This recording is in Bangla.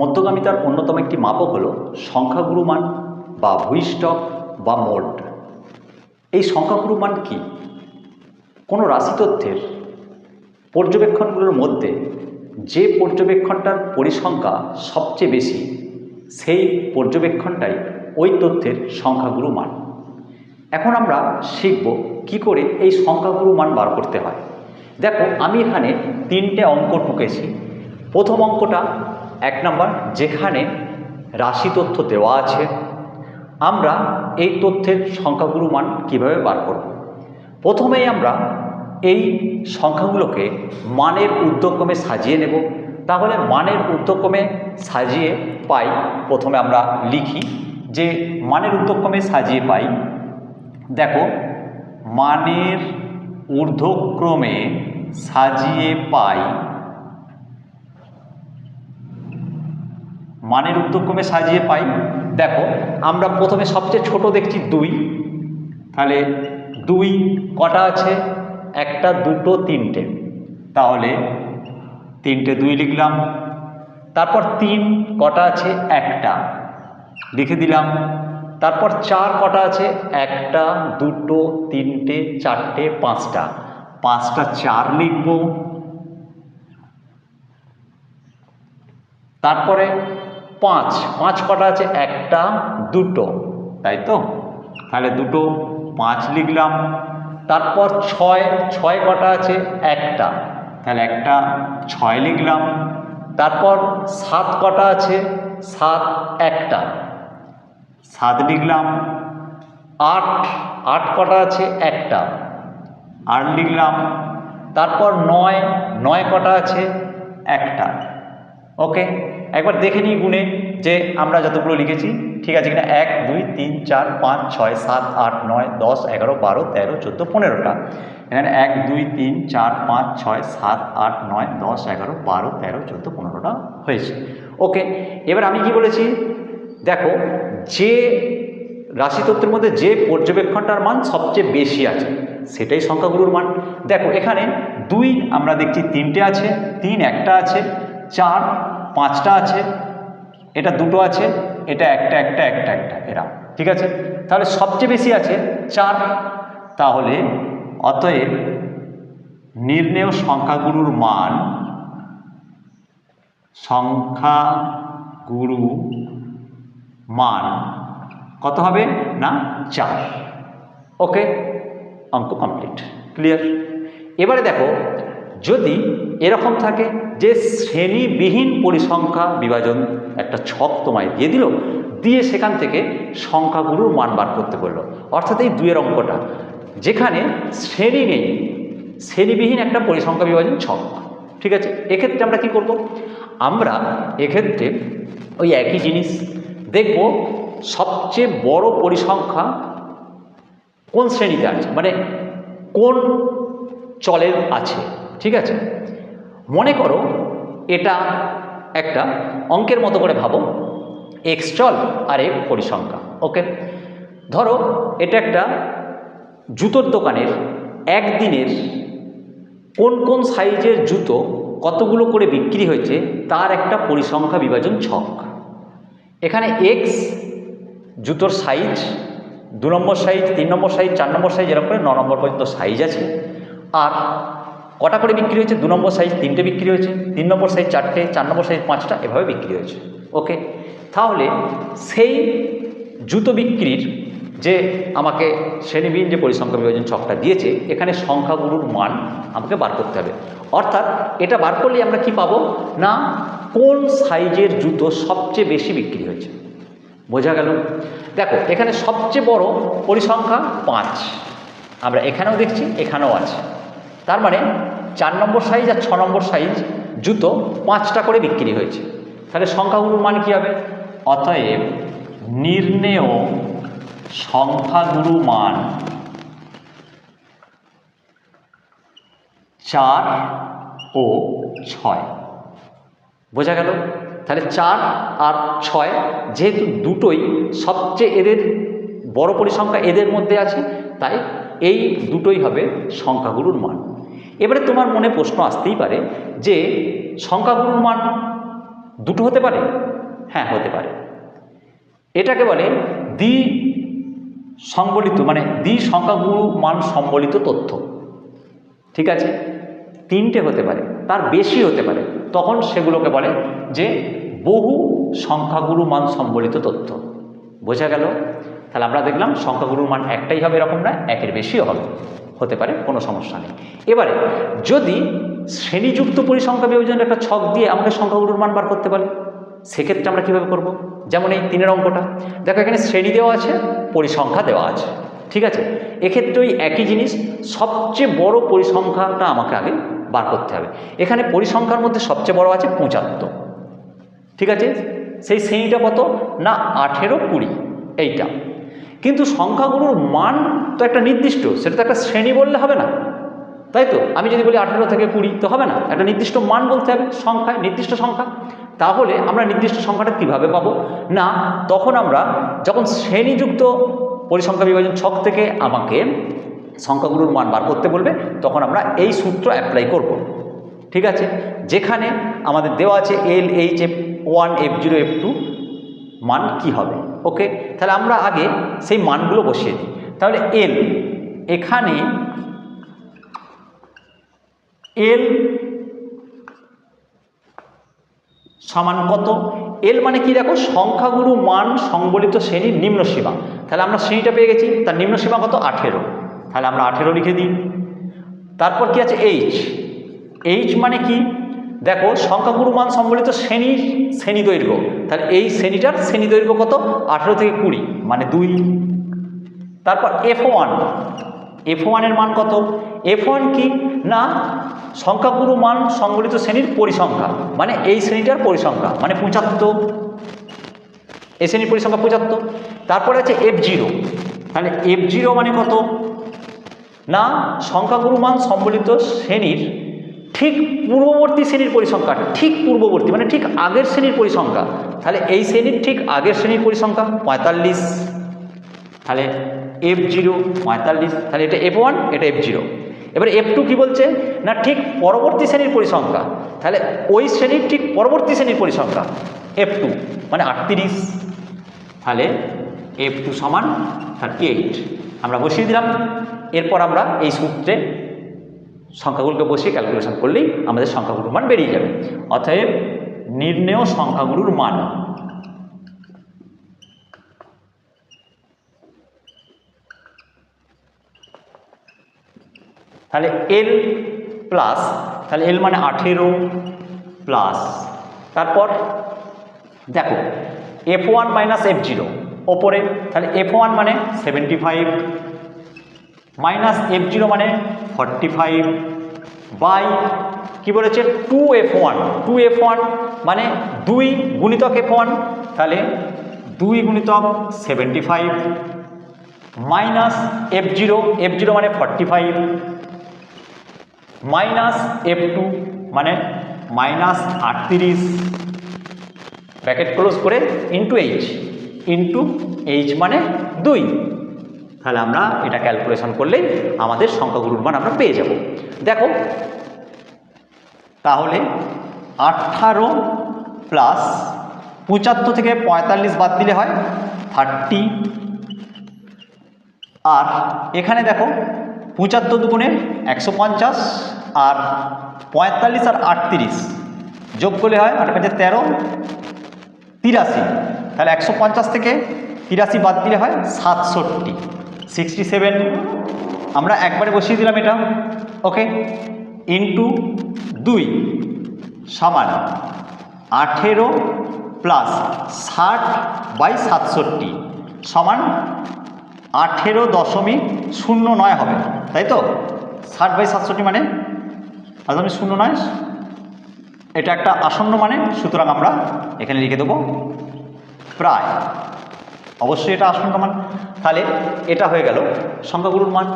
মধ্যগামিতার অন্যতম একটি মাপক হল সংখ্যাগুরু মান বা ভূইষ্ঠক বা মোড। এই সংখ্যাগুরু মান কি? কোনো রাশি তথ্যের পর্যবেক্ষণগুলোর মধ্যে যে পর্যবেক্ষণটার পরিসংখ্যা সবচেয়ে বেশি, সেই পর্যবেক্ষণটাই ওই তথ্যের সংখ্যাগুরু মান এখন আমরা শিখব কি করে এই সংখ্যাগুরু মান বার করতে হয়। দেখো, আমি এখানে তিনটে অঙ্ক ঢুকেছি প্রথম অঙ্কটা এক নম্বর, যেখানে রাশি তথ্য দেওয়া আছে, আমরা এই তথ্যের সংখ্যাগুরু মান কীভাবে বার করব? প্রথমেই আমরা এই সংখ্যাগুলোকে মানের ঊর্ধ্বক্রমে সাজিয়ে নেব। তাহলে মানের ঊর্ধ্বক্রমে সাজিয়ে পাই, প্রথমে আমরা লিখি যে মানের ঊর্ধ্বক্রমে সাজিয়ে পাই, দেখো, মানের ঊর্ধ্বক্রমে সাজিয়ে পাই মানের ঊর্ধ্বক্রমে সাজিয়ে পাই। দেখো, আমরা প্রথমে সবচেয়ে ছোট দেখছি দুই। তাহলে দুই কটা আছে? একটা, দুটো, তিনটে। তাহলে তিনটে দুই লিখলাম। তারপর তিন কটা আছে? একটা। লিখে দিলাম। তারপর চার কটা আছে? একটা, দুটো, তিনটে, চারটে, পাঁচটা। পাঁচটা চার লিখব। তারপরে পাঁচ পাঁচ কটা আছে? একটা, দুটো। তাই তো? তাহলে দুটো, পাঁচ লিখলাম। তারপর ছয় ছয় কটা আছে? একটা। তাহলে একটা, ছয় লিখলাম। তারপর সাত কটা আছে? সাত, একটা। সাত লিখলাম। আট আট কটা আছে? একটা। আট লিখলাম। তারপর নয় নয় কটা আছে? একটা। ওকে? একবার দেখে নিই গুণে যে আমরা যতগুলো লিখেছি, ঠিক আছে কিনা? এক, দুই, তিন, চার, পাঁচ, ছয়, সাত, আট, নয়, দশ, এগারো, বারো, তেরো, চোদ্দ, পনেরোটা। এখানে এক, দুই, তিন, চার, পাঁচ, ছয়, সাত, আট, নয়, দশ, এগারো, বারো, তেরো, চোদ্দ, পনেরোটা হয়েছে। ওকে, এবার আমি কি বলেছি? দেখো, যে রাশিতত্ত্বের মধ্যে যে পর্যবেক্ষণটার মান সবচেয়ে বেশি আছে, সেটাই সংখ্যাগুলোর মান। দেখো, এখানে দুই আমরা দেখছি, তিনটে আছে, তিন একটা আছে, চার পাঁচটা আছে, এটা দুটো আছে, এটা একটা একটা একটা একটা, এরা, ঠিক আছে? তাহলে সবচেয়ে বেশি আছে চার। তাহলে অতএব নির্ণেয় সংখ্যাগুরুর মান সংখ্যাগুরু মান কত হবে না চার। ওকে? অঙ্ক কমপ্লিট। ক্লিয়ার? এবারে দেখো যদি এরকম থাকে যে শ্রেণীবিহীন পরিসংখ্যা বিভাজন একটা ছক তোমায় দিয়ে দিল, দিয়ে সেখান থেকে সংখ্যাগুরুর মান বার করতে বলল। অর্থাৎ এই দুয়ের অঙ্কটা। যেখানে শ্রেণি নেই, শ্রেণীবিহীন একটা পরিসংখ্যা বিভাজন ছক। ঠিক আছে? এক্ষেত্রে আমরা কি করব? আমরা এক্ষেত্রে ওই একই জিনিস দেখব, সবচেয়ে বড় পরিসংখ্যা কোন শ্রেণীতে আছে? মানে কোন চলের আছে? ঠিক আছে? মনে করো এটা একটা অঙ্কের মতো করে ভাবো। এক্স চল আর এক পরিসংখ্যা, ওকে? ধরো এটা একটা জুতোর দোকানের একদিনের কোন কোন সাইজের জুতো কতগুলো করে বিক্রি হয়েছে তার একটা পরিসংখ্যা বিভাজন ছক। এখানে এক্স জুতোর সাইজ, দু নম্বর সাইজ, তিন নম্বর সাইজ, চার নম্বর সাইজ, এরকম করে ন নম্বর পর্যন্ত সাইজ আছে। আর কটা করে বিক্রি হয়েছে? দু নম্বর সাইজ তিনটে বিক্রি হয়েছে, তিন নম্বর সাইজ চারটে, চার নম্বর সাইজ পাঁচটা, এভাবে বিক্রি হয়েছে। ওকে তাহলে সেই জুতো বিক্রির যে আমাকে শ্রেণীবিহীন যে পরিসংখ্যা বিভাজন ছকটা দিয়েছে, এখানে সংখ্যাগুলোর মান আমাকে বার করতে হবে। অর্থাৎ এটা বার করলে আমরা কি পাবো? না, কোন সাইজের জুতো সবচেয়ে বেশি বিক্রি হয়েছে? বোঝা গেল? দেখো, এখানে সবচেয়ে বড় পরিসংখ্যা পাঁচ। আমরা এখানেও দেখছি, এখানেও আছে। তার মানে চার নম্বর সাইজ আর ছ নম্বর সাইজ জুতো পাঁচটা করে বিক্রি হয়েছে। তাহলে সংখ্যাগুলোর মান কী হবে? অতএব নির্ণেয় সংখ্যাগুরু মান চার ও ছয়। বোঝা গেল? তাহলে চার আর ছয় যেহেতু দুটোই সবচেয়ে এদের বড় পরিসংখ্যা এদের মধ্যে আছে, তাই এই দুটোই হবে সংখ্যাগুরুর মান। এবারে তোমার মনে প্রশ্ন আসতেই পারে যে সংখ্যাগুরুর মান দুটো হতে পারে? হ্যাঁ হতে পারে। এটাকে বলে দ্বি সংবলিত মানে দ্বি সংখ্যাগুরু মান সম্বলিত তথ্য। ঠিক আছে? তিনটে হতে পারে, তার বেশি হতে পারে। তখন সেগুলোকে বলে যে বহু সংখ্যাগুরু মান সম্বলিত তথ্য। বোঝা গেল? তাহলে আমরা দেখলাম সংখ্যাগুরুর মান একটাই হবে এরকম না একের বেশিও হবে। হতে পারে, কোনো সমস্যা নেই। এবারে, যদি শ্রেণীযুক্ত পরিসংখ্যা বিভাজনের একটা ছক দিয়ে আমাকে সংখ্যাগুরুর মান বার করতে পারে, সেক্ষেত্রে আমরা কীভাবে করব? যেমন এই তিনের অঙ্কটা। দেখো, এখানে শ্রেণি দেওয়া আছে, পরিসংখ্যা দেওয়া আছে, ঠিক আছে? এক্ষেত্রে ওই একই জিনিস, সবচেয়ে বড় পরিসংখ্যাটা আমাকে আগে বার করতে হবে। এখানে পরিসংখ্যার মধ্যে সবচেয়ে বড় আছে পঁচাত্তর, ঠিক আছে? সেই শ্রেণীটা কত? না, আঠেরো কুড়ি, এইটা। কিন্তু সংখ্যাগুলোর মান তো একটা নির্দিষ্ট, সেটা তো একটা শ্রেণি বললে হবে না। তাই তো? আমি যদি বলি আঠেরো থেকে কুড়ি, তো হবে না। একটা নির্দিষ্ট মান বলতে হবে সংখ্যায় নির্দিষ্ট সংখ্যা। তাহলে আমরা নির্দিষ্ট সংখ্যাটা কীভাবে পাবো? না, তখন আমরা যখন শ্রেণীযুক্ত পরিসংখ্যা বিভাজন ছক থেকে আমাকে সংখ্যাগুলোর মান বার করতে বলবে, তখন আমরা এই সূত্র অ্যাপ্লাই করব। ঠিক আছে? যেখানে আমাদের দেওয়া আছে L H F one F zero F two মান কি হবে? ওকে? তাহলে আমরা আগে সেই মানগুলো বসিয়ে দিই। তাহলে এল এখানে এল সমান কত? এল মানে কি দেখো? সংখ্যাগুরু মান সংবলিত শ্রেণির নিম্ন সীমা। তাহলে আমরা শ্রেণীটা পেয়ে গেছি। তার নিম্ন সীমা কত? আঠেরো। তাহলে আমরা আঠেরো লিখে দিই। তারপর কি আছে? এইচ এইচ মানে কি? দেখো সংখ্যাগুরু মান সম্বলিত শ্রেণির শ্রেণি দৈর্ঘ্য। তাহলে এই শ্রেণীটার শ্রেণি দৈর্ঘ্য কত? আঠেরো থেকে কুড়ি মানে দুই। তারপর এফ ওয়ান। এফ ওয়ানের মান কত? এফ ওয়ান কি? না সংখ্যাগুরু মান সংবলিত শ্রেণির পরিসংখ্যা মানে এই শ্রেণীটার পরিসংখ্যা মানে পঁচাত্তর। এই শ্রেণির পরিসংখ্যা পঁচাত্তর। তারপরে আছে এফ জিরো। তাহলে এফ জিরো মানে কত? না সংখ্যাগুরু মান সম্বলিত শ্রেণির ঠিক পূর্ববর্তী শ্রেণির পরিসংখ্যা ঠিক পূর্ববর্তী মানে ঠিক আগের শ্রেণির পরিসংখ্যা। তাহলে এই শ্রেণির ঠিক আগের শ্রেণির পরিসংখ্যা পঁয়তাল্লিশ। তাহলে এফ জিরো পঁয়তাল্লিশ। তাহলে এটা এফ ওয়ান এটা এফ জিরো এবার এফ টু কী বলছে? না, ঠিক পরবর্তী শ্রেণির পরিসংখ্যা। তাহলে ওই শ্রেণির ঠিক পরবর্তী শ্রেণির পরিসংখ্যা এফ টু মানে আটত্রিশ। তাহলে এফ টু সমান থার্টি এইট আমরা বসিয়ে দিলাম। এরপর আমরা এই সূত্রে সংখ্যাগুলোকে বসিয়ে ক্যালকুলেশন করলেই আমাদের সংখ্যাগুলোর মান বেরিয়ে যাবে। অতএব নির্ণেয় সংখ্যাগুলোর মান। তাহলে এল প্লাস তাহলে এল মানে আঠেরো প্লাস তারপর দেখো F one minus F zero ওপরে, তাহলে এফ ওয়ান মানে seventy five minus F zero মানে ফর্টি ফাইভ বাই কী বলেছে? Two F one two F one মানে দুই গুণিতক এফ ওয়ান তাহলে দুই গুণিতক seventy five minus F zero F zero মানে forty five minus F two মানে মাইনাস আটত্রিশ। ব্র্যাকেট ক্লোজ করে ইন্টু এইচ ইন্টু এইচ মানে দুই। তাহলে আমরা এটা ক্যালকুলেশন করলে আমাদের সংখ্যাগুরুর মান আমরা পেয়ে যাব। দেখো, তাহলে আঠারো প্লাস পঁচাত্তর থেকে পঁয়তাল্লিশ বাদ দিলে হয় থার্টি আর এখানে দেখো, পঁচাত্তর দুগুণে একশো পঞ্চাশ আর পঁয়তাল্লিশ আর আটত্রিশ যোগ করলে হয় আট পাঁচে তেরো, তিরাশি। তাহলে একশো পঞ্চাশ থেকে তিরাশি বাদ দিলে হয় সাতষট্টি। সিক্সটি সেভেন আমরা একবারে বসিয়ে দিলাম এটা ওকে ইন্টু দুই সমান আঠেরো প্লাস ষাট বাই সাতষট্টি। সমান আঠেরো দশমিক শূন্য নয় হবে, তাই তো? ষাট বাই সাতষট্টি মানে? দশমিক শূন্য নয়। এটা একটা আসন্ন মানে সুতরাং আমরা এখানে লিখে দেবো। প্রায়। অবশ্যই এটা আসন্ন মান তাহলে এটা হয়ে গেল। সংখ্যাগুলোর মান।